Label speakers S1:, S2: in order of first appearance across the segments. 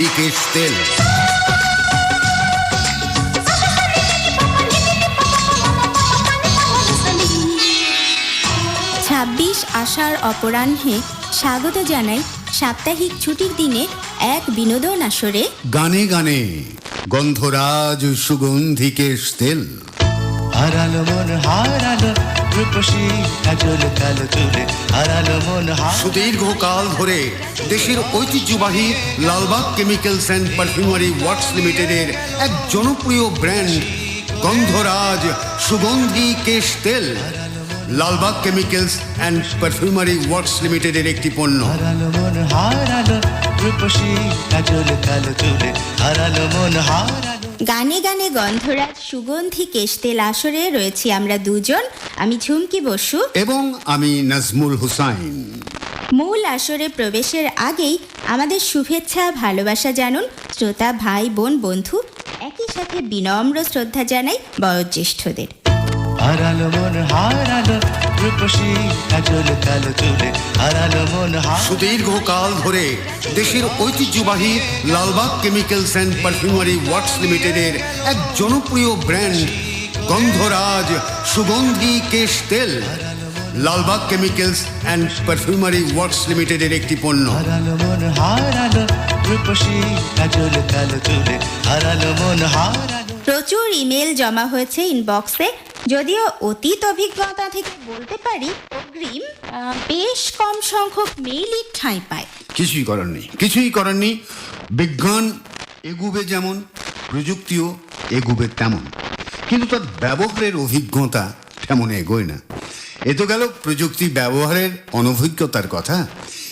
S1: তেল
S2: ছাব্বিশ আষাঢ় অপরাহ্নে স্বাগত জানাই সাপ্তাহিক ছুটির দিনে এক বিনোদন আসরে।
S1: গানে গানে গন্ধরাজ সুগন্ধি কেশ তেল।
S3: হারালো মন হারালো রূপসী কাজল কালো চুলে হারালো মন
S1: সুদীর্ঘ কাল ধরে দেশের ঐতিহ্যবাহী Lalbagh chemicals and perfumery works লিমিটেডের এক জনপ্রিয় ব্র্যান্ড গন্ধরাজ সুগন্ধি কেশ তেল Lalbagh chemicals and perfumery works লিমিটেডের একটি পণ্য।
S3: হারালো মন হারালো রূপসী কাজল কালো চুলে হারালো মন হারালো
S2: গানে গানে গন্ধরাজ সুগন্ধি কেশতেল আসরে রয়েছি আমরা দুজন। আমি ঝুমকি বসু।
S1: এবং আমি নাজমুল হুসাইন।
S2: মূল আসরে প্রবেশের আগেই আমাদের শুভেচ্ছা ভালোবাসা জানুন শ্রোতা ভাই বোন বন্ধু। একই সাথে বিনম্র শ্রদ্ধা জানাই বয়োজ্যেষ্ঠদের।
S3: হারালো মন হারালো রূপসী কাজল কালো চুলে। হারালো মন হারালো
S1: সুদীর্ঘ কাল ধরে দেশের ঐতিহ্যবাহী Lalbagh chemicals and perfumery works লিমিটেডের এক জনপ্রিয় ব্র্যান্ড গন্ধরাজ সুগন্ধি কেশ তেল Lalbagh chemicals and perfumery works লিমিটেডের একটি পণ্য।
S3: হারালো মন হারালো রূপসী কাজল কালো চুলে। হারালো মন হারালো
S2: প্রচুর ইমেল জমা হয়েছে ইনবক্সে যদিও অতীত অভিজ্ঞতা থেকে বলতে পারি, অগ্রিম বেশ কম সংখ্যক মেইলই ঠাঁই পায়।
S1: কিছুই করার নেই কিছুই করার নেই বিজ্ঞান এগুবে যেমন, প্রযুক্তিও এগুবে তেমন। কিন্তু তার ব্যবহারের অভিজ্ঞতা তেমন এগোয় না। এ তো গেল প্রযুক্তি ব্যবহারের অনভিজ্ঞতার কথা।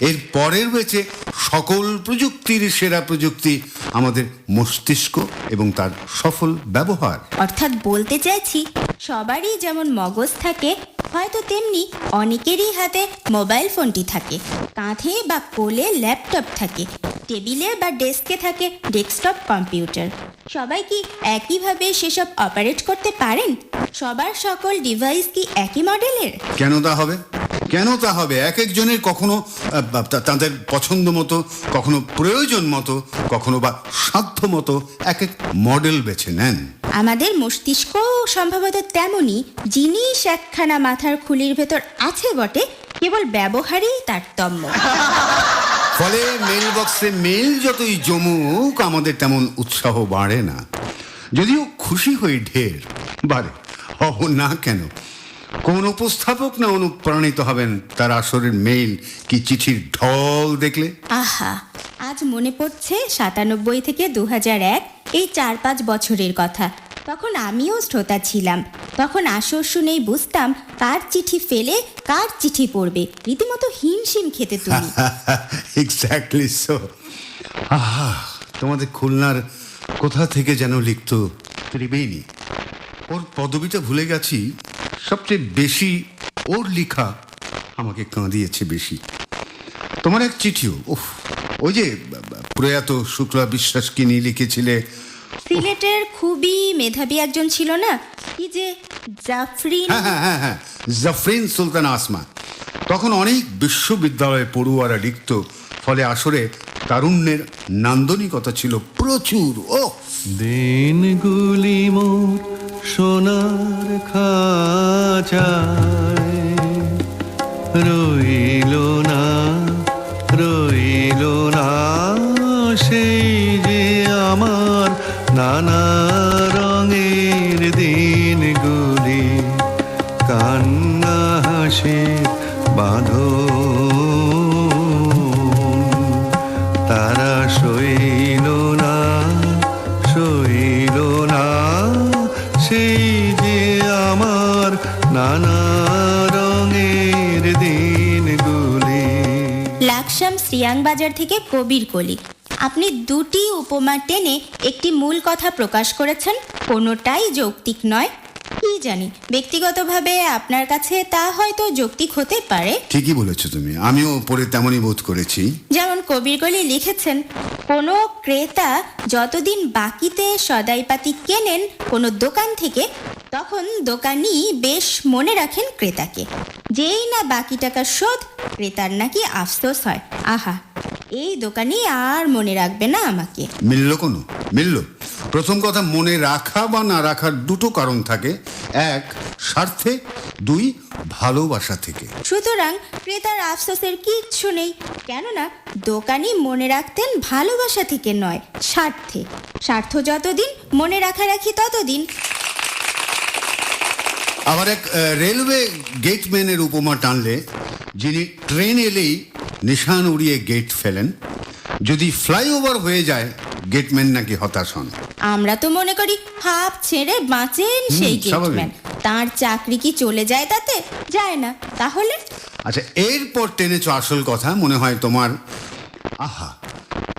S1: এর পরের রয়েছে সকল প্রযুক্তির সেরা প্রযুক্তি আমাদের মস্তিষ্ক এবং তার সফল ব্যবহার।
S2: অর্থাৎ বলতে চাইছি সবারই যেমন মগজ থাকে হয়তো তেমনি অনেকেরই হাতে মোবাইল ফোনটি থাকে। কাঁধে বা কোলে ল্যাপটপ থাকে টেবিলে বা ডেস্কে থাকে ডেস্কটপ কম্পিউটার। সবাই কি একইভাবে সেসব অপারেট করতে পারেন? সবার সকল ডিভাইস কি একই মডেলের?
S1: কেন তা হবে? কেন তা হবে? এক একজনের কখনো তাদের পছন্দ মতো কখনো প্রয়োজন মতো কখনো বা সাধ্য মতো এক এক মডেল বেছে নেন।
S2: আমাদের মস্তিষ্ক সম্ভবত তেমনই জিনিস একখানা মাথার খুলির ভেতর আছে বটে কেবল ব্যবহারেই তারতম্য।
S1: ফলে মেল বক্সে মেল যতই জমুক আমাদের তেমন উৎসাহ বাড়ে না। যদিও খুশি হই ঢের বাড়ে হব না কেন? কোন উপস্থাপক না অনুপ্রাণিত হবেন? তার আসরের মেইল কি চিঠির ঢল দেখলে?
S2: আহা আজ মনে পড়ছে সাতানব্বই থেকে দু এক এই চার পাঁচ বছরের কথা। তখন আমিও শ্রোতা ছিলাম। তখন আসর শুনেই বুঝতাম কার চিঠি ফেলে কার চিঠি পড়বে। রীতিমতো হিমশিম খেতে তুমি।
S1: এক্স্যাক্টলি সো আহা তোমাদের খুলনার কোথা থেকে যেন লিখত ত্রিবেণী ওর পদবিটা ভুলে গেছি। সবচেয়ে বেশি ওর লেখা আমাকে কাঁদিয়েছে বেশি। তোমার এক চিঠিও উফ ওই যে প্রয়াত শুক্লা বিশ্বাসকে নিয়ে লিখেছিলে।
S2: সিলেটের খুবই মেধাবী একজন ছিল না? কি যে জাফরিন
S1: হ্যাঁ হ্যাঁ হ্যাঁ হ্যাঁ জাফরিন সুলতান আসমা। তখন অনেক বিশ্ববিদ্যালয়ে পড়ুয়ারা লিখত ফলে আসরে তারুণ্যের নান্দনিকতা ছিল প্রচুর। ও
S3: দিনগুলি মোর সোনার খাঁচায় রইল না রইল না সেই যে আমার নানা
S2: শ্রিয়াংবাজার থেকে কবির কলি। আপনি দুটি উপমা টেনে একটি মূল কথা প্রকাশ করেছেন কোনোটাই যৌক্তিক নয়। কি জানি ব্যক্তিগতভাবে আপনার কাছে তা হয়তো যৌক্তিক হতে পারে।
S1: ঠিকই বলেছ তুমি আমিও পড়ে তেমনই বোধ করেছি।
S2: যেমন কবির কলি লিখেছেন কোনো ক্রেতা যতদিন বাকিতে সদাইপাতি কেনেন কোনো দোকান থেকে তখন দোকানি বেশ মনে রাখেন ক্রেতাকে। যেই না বাকি টাকার শোধ ক্রেতার নাকি আফসোস হয়। আহা এই দোকানি আর মনে রাখবে না আমাকে।
S1: মিলল কোনো? মিলল। প্রথম কথা মনে রাখা বা না রাখার দুটো কারণ থাকে। এক স্বার্থে। দুই ভালোবাসা থেকে।
S2: সুতরাং ক্রেতার আফসোসের কিচ্ছু নেই। কেননা দোকানি মনে রাখতেন ভালোবাসা থেকে নয় স্বার্থে। স্বার্থ যতদিন মনে রাখা রাখি ততদিন।
S1: আবার এক রেলওয়ে গেটম্যানের উপমা টানলে যিনি ট্রেন এলেই নিশান উড়িয়ে গেট ফেলেন যদি ফ্লাইওভার হয়ে যায় গেটম্যান নাকি হতাশ হন।
S2: আমরা তো মনে করি হাফ ছেড়ে বাঁচেন সেই গেটম্যান। তার চাকরি কি চলে যায় তাতে? যায় না। তাহলে?
S1: আচ্ছা এরপর টেনেছ আসল কথা মনে হয় তোমার আহা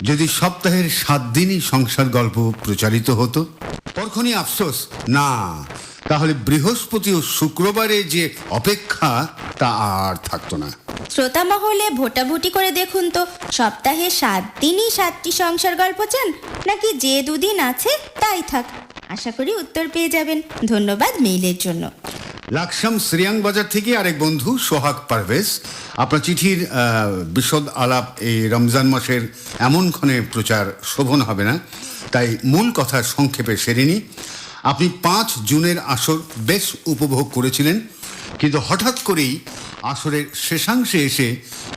S1: যদি সপ্তাহের সাত দিনই সংসার গল্প প্রচারিত হতো? তখনই আফসোস? না। তাহলে বৃহস্পতি ও শুক্রবারে যে অপেক্ষা তা আর থাকতো না।
S2: শ্রোতা মহলে ভোটাভুটি করে দেখুন তো সপ্তাহে সাত দিনই সাতটি সংসার গল্প চান? নাকি যে দুদিন আছে তাই থাক। আশা করি উত্তর পেয়ে যাবেন। ধন্যবাদ মেইলের জন্য।
S1: লাকসাম শ্রিয়াং বাজার থেকে আরেক বন্ধু সোহাগ পারভেজ। আপনার চিঠির বিশদ আলাপ এই রমজান মাসের এমনক্ষণে প্রচার শোভন হবে না। তাই মূল কথা সংক্ষেপে সেরে নিই। আপনি পাঁচ জুনের আসর বেশ উপভোগ করেছিলেন, কিন্তু হঠাৎ করেই আসরের শেষাংশে এসে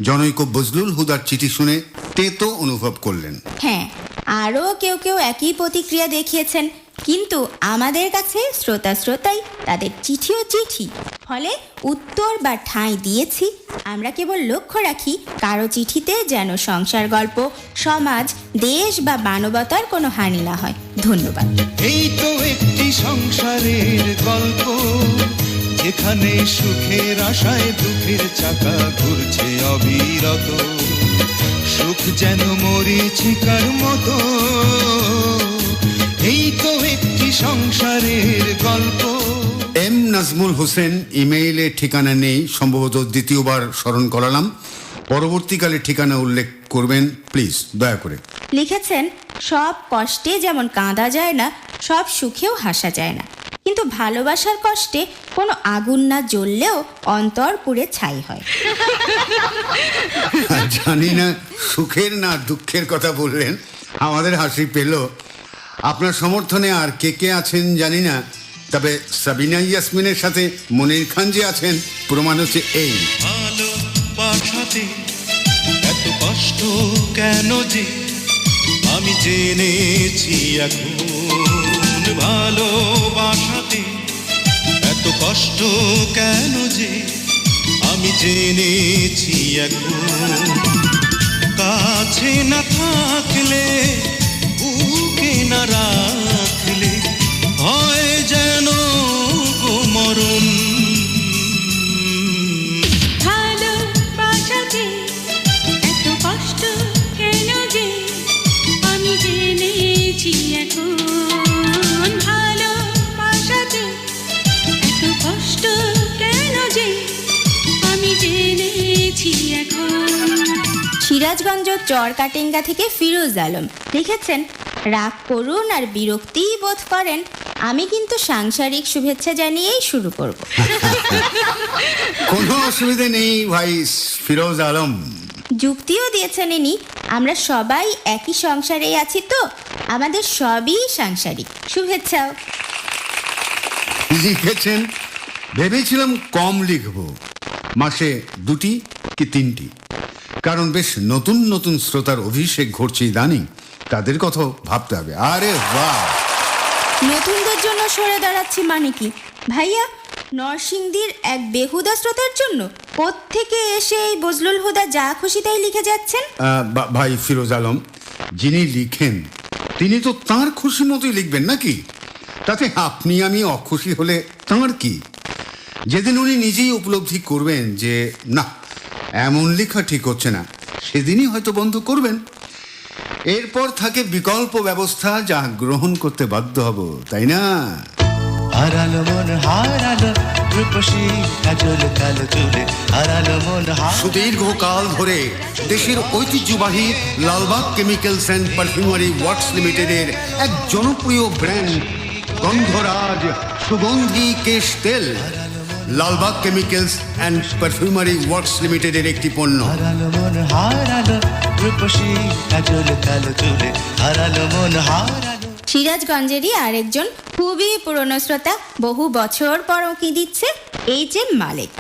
S1: জনৈক বজলুল হুদার চিঠি শুনে তেতো অনুভব করলেন।
S2: হ্যাঁ আরও কেউ কেউ একই প্রতিক্রিয়া দেখিয়েছেন, কিন্তু আমাদের কাছে শ্রোতা শ্রোতাই তাদের চিঠিও চিঠি। ফলে উত্তর বা ঠাঁই দিয়েছি। আমরা কেবল লক্ষ্য রাখি, কারও চিঠিতে যেন সংসার গল্প, সমাজ, দেশ বা মানবতার কোনো হানি না হয়। ধন্যবাদ।
S3: এই তো একটি সংসারের গল্প, যেখানে সুখের আশায় দুঃখের চাকা ঘুরছে অবিরত। সুখ যেন মরিচিকার মতো। এই তো একটি সংসারের গল্প
S1: এম নাজমুল হোসেন ইমেইলে ঠিকানা নেই সম্ভবত দ্বিতীয়বার স্মরণ করালাম। পরবর্তীকালে ঠিকানা উল্লেখ করবেন প্লিজ দয়া করে।
S2: লিখেছেন সব কষ্টে যেমন কাঁদা যায় না সব সুখেও হাসা যায় না। কিন্তু ভালোবাসার কষ্টে কোনো আগুন না জ্বললেও অন্তর পুড়ে ছাই হয়।
S1: জানি না সুখের না দুঃখের কথা বললেন আমাদের হাসি পেল। আপনার সমর্থনে আর কে কে আছেন জানি না তবে সাবিনা ইয়াসমিনের সাথে মনির খান যে আছেন, প্রমাণ হচ্ছে এই।
S3: এত কষ্ট কেন যে? আমি জেনেছি এখন ভালোবাসাতে এত কষ্ট কেন যে? আমি জেনেছি এখন কাছে না থাকলে বুকে না
S2: সিরাজগঞ্জ চরকাটেঙ্গা থেকে ফিরোজ আলম। লিখেছেন রাগ করুন আর বিরক্তিই বোধ করেন আমি কিন্তু সাংসারিক শুভেচ্ছা জানিয়েই শুরু করব।
S1: কোনো অসুবিধে নেই ভাই ফিরোজ আলম।
S2: যুক্তিও দিয়েছেন ইনি আমরা সবাই একই সংসারেই আছি তো আমাদের সবই সাংসারিক। শুভেচ্ছাও।
S1: লিখেছেন ভেবেছিলাম কম লিখব মাসে দুটি কি তিনটি। কারণ বেশ নতুন নতুন শ্রোতার অভিষেক ঘটছে ইদানিং। তাদের কথাও ভাবতে হবে। আরে বাহ!
S2: নতুনদের জন্য সরে দাঁড়াচ্ছি মানে কি? ভাইয়া নরসিংদীর এক বেহুদা শ্রোতার জন্য থেকে এসে এই বজলুল হুদা যা খুশি তাই লিখে যাচ্ছেন?
S1: ভাই ফিরোজ আলম যিনি লিখেন তিনি তো তার খুশি মতোই লিখবেন নাকি? তাতে আপনি আমি অখুশি হলে তাঁর কি? যেদিন উনি নিজেই উপলব্ধি করবেন যে না এমন লেখা ঠিক হচ্ছে না। সেদিনই হয়তো বন্ধ করবেন। এরপর থাকে বিকল্প ব্যবস্থা যা গ্রহণ করতে বাধ্য হব তাই না?
S3: হারালো মন হারালো রূপসী কাজল কালো চুলে হারালো মন
S1: সুদীর্ঘকাল ধরে দেশের ঐতিহ্যবাহী Lalbagh chemicals and perfumery works লিমিটেডের এক জনপ্রিয় ব্র্যান্ড গন্ধরাজ সুগন্ধি কেশ তেল। Lalbagh chemicals and perfumery works লিমিটেডের একটি পণ্য।
S3: হারালো মন হারালো রূপসী কাজল কালো চুলে হারালো মন হারালো
S2: সিরাজগঞ্জেরই আরেকজন খুবই পুরনো শ্রোতা বহু বছর পর কি দিচ্ছে? এইচ এম মালিক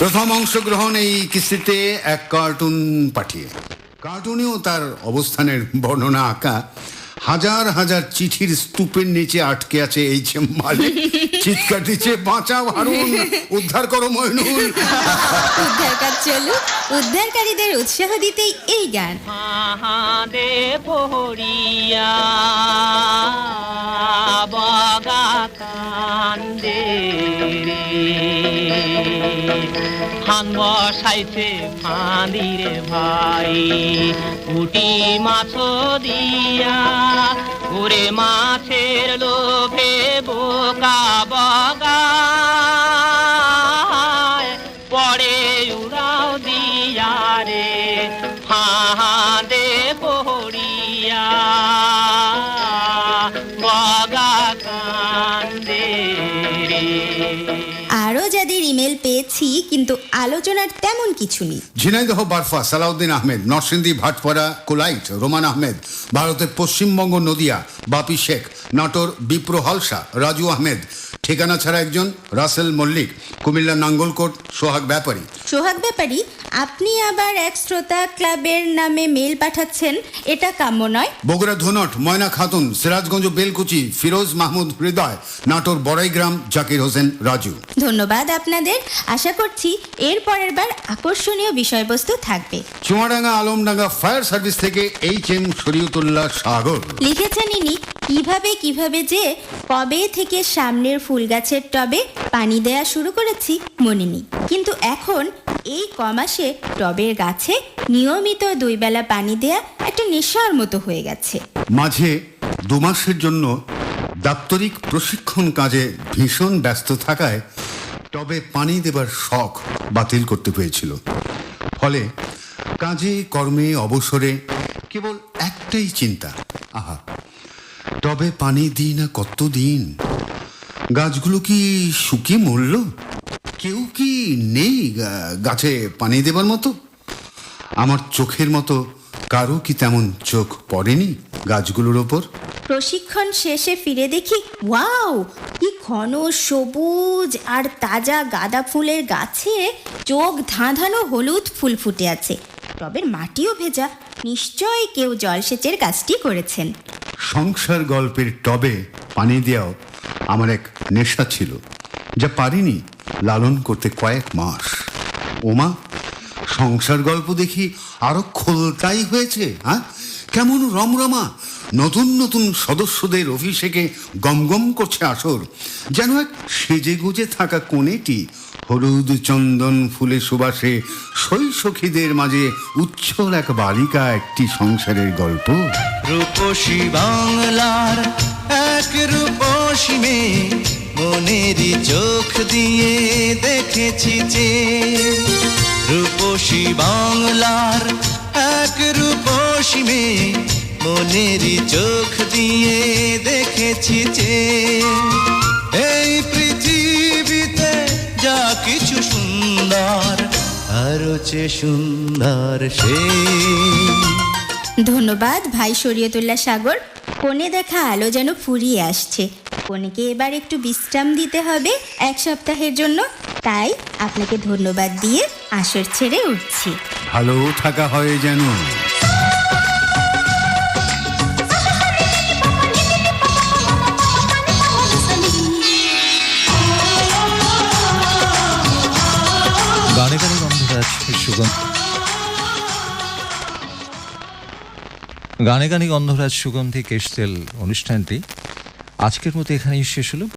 S1: প্রথম অংশগ্রহণ এই কিস্তিতে এক কার্টুন পাঠিয়ে। কার্টুনেও তার অবস্থানের বর্ণনা আঁকা। হাজার হাজার চিঠির স্তূপের নিচে আটকে আছে এই যে মালিক। চিৎকার দিচ্ছে বাঁচাও হারুন উদ্ধার করো মইনুল।
S2: উদ্ধার কাজ চলুক উদ্ধারকারীদের উৎসাহ দিতেই এই গান।
S4: হান বসাইছে ফাঁদিরে ভাই। উটি মাছ দিয়া, ওরে মাছের লোভে বোকা বগা পরে উড়াও দিয়া রে হাহাদে পহরিয়া। বগা কান্দে
S2: আরও যাদের ইমেল পেয়েছি, কিন্তু আলোচনার তেমন কিছু নেই।
S1: ঝিনাইদহ বারফা সালাউদ্দিন আহমেদ নরসিংদী ভাটপাড়া কোলাইট রোমান আহমেদ ভারতের পশ্চিমবঙ্গ নদিয়া বাপি শেখ নাটোর বিপ্র হালসা রাজু আহমেদ ঠিকানা ছাড়া একজন রাসেল মল্লিক কুমিল্লা নাঙ্গলকোট সোহাগ ব্যাপারী।
S2: সোহাগ ব্যাপারী আপনি আবার এক শ্রোতা ক্লাবের নামে মেল পাঠাচ্ছেন এটা কাম্য নয়।
S1: বগুড়া ধুনট ময়না খাতুন সিরাজগঞ্জ বেলকুচি ফিরোজ মাহমুদ হৃদয় নাটোর বড়াইগ্রাম জাকির হোসেন রাজু।
S2: ধন্যবাদ আপনাদের। আশা করছি এর পরের বার আকর্ষণীয় বিষয়বস্তু থাকবে।
S1: চুয়াডাঙ্গা আলমডাঙ্গা ফায়ার সার্ভিস থেকে এইচ এম শরীয়তুল্লাহ সাগর।
S2: লিখেছেন ইনি কীভাবে কীভাবে যে কবে থেকে সামনের ফুল গাছের টবে পানি দেয়া শুরু করেছি মনে নেই কিন্তু এখন এই কমাসে টবের গাছে নিয়মিত দুই বেলা পানি দেয়া একটা নেশার মতো হয়ে গেছে।
S1: মাঝে দু মাসের জন্য দাপ্তরিক প্রশিক্ষণ কাজে ভীষণ ব্যস্ত থাকায় টবে পানি দেবার শখ বাতিল করতে হয়েছিল। ফলে কাজে, কর্মে, অবসরে কেবল একটাই চিন্তা, আহা, টবে পানি দিই না কতদিন? গাছগুলো কি শুকিয়ে মরল? কেউ কি নেই গাছে পানি দেবার মতো? আমার চোখের মতো কারও কি তেমন চোখ পড়েনি গাছগুলোর ওপর?
S2: প্রশিক্ষণ শেষে ফিরে দেখি, ওয়াও, কি ঘন সবুজ আর তাজা গাঁদা ফুলের গাছে চোখ ধাঁধানো হলুদ ফুল ফুটে আছে। টবের মাটিও ভেজা। নিশ্চয় কেউ জলসেচের কাজটি করেছেন।
S1: সংসার গল্পের টবে পানি দেওয়াও আমার এক নেশা ছিল, যা পারিনি লালন করতে কয়েক মাস। ওমা, সংসার গল্প দেখি আরও খোলতাই হয়েছে হ্যাঁ? কেমন রমরমা নতুন নতুন সদস্যদের অভিষেকে গমগম করছে আসর। যেন এক সেজে গুজে থাকা কোণেটি হলুদ চন্দন ফুলে সুবাসে শৈশখীদের মাঝে উচ্ছল এক বালিকা একটি সংসারের গল্প।
S3: রূপসী বাংলার এক রূপসী মেয়ে মনেরই চোখ দিয়ে দেখেছি যে রূপসী বাংলার এক রূপসী মেয়ে মনেরই চোখ দিয়ে দেখেছি যে এই পৃথিবীতে যা কিছু সুন্দর আরও চেয়ে সুন্দর সে
S2: ধন্যবাদ ভাই শরীয়তুল্লাহ সাগর। কোণে দেখা আলো যেন ফুরিয়ে আসছে। কোণেকে এবার একটু বিশ্রাম দিতে হবে এক সপ্তাহের জন্য। তাই আপনাকে ধন্যবাদ দিয়ে আসর ছেড়ে উঠছি।
S1: ভালো থাকা হয় যেন।
S5: সুগন্ধ গানে গানে গন্ধরাজ সুগন্ধি কেশ তেল অনুষ্ঠানটি আজকের মতো এখানেই শেষ হলো।